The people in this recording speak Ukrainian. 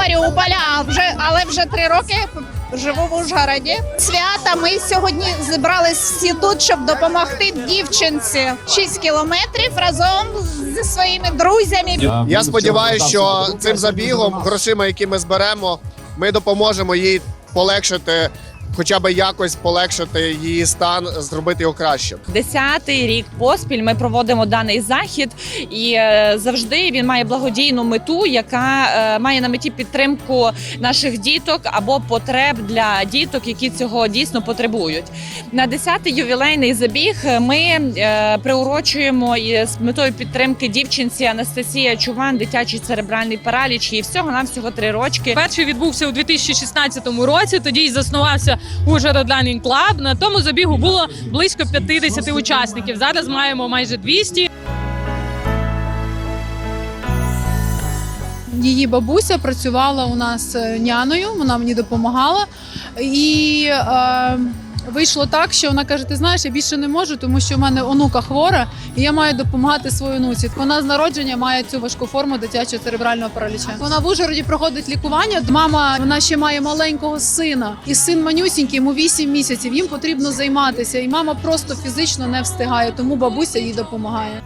Маріуполя, а вже але вже три роки живу в Ужгороді. Свята ми сьогодні зібрались всі тут, щоб допомогти дівчинці. 6 кілометрів разом зі своїми друзями. Я сподіваюся, що цим забігом, грошима, які ми зберемо, ми допоможемо їй полегшити, хоча б якось полегшити її стан, зробити його кращим. Десятий рік поспіль ми проводимо даний захід, і е, завжди він має благодійну мету, яка е, має на меті підтримку наших діток або потреб для діток, які цього дійсно потребують. На 10-й ювілейний забіг ми е, приурочуємо і з метою підтримки дівчинці Анастасія Чуван, дитячий церебральний параліч. Їй всього нам всього три рочки. Перший відбувся у 2016 році. Тоді й заснувався Ужгород Running Club. На тому забігу було близько 50 учасників. Зараз маємо майже 200. Її бабуся працювала у нас е, няною, вона мені допомагала. І е, вийшло так, що вона каже: Ти знаєш, я більше не можу, тому що в мене онука хвора, і я маю допомагати свою онуці. Вона з народження має цю важку форму дитячого церебрального параліча. Вона в Ужгороді проходить лікування. Мама вона ще має маленького сина, і син манюсінький, йому 8 місяців. Їм потрібно займатися, і мама просто фізично не встигає, тому бабуся їй допомагає.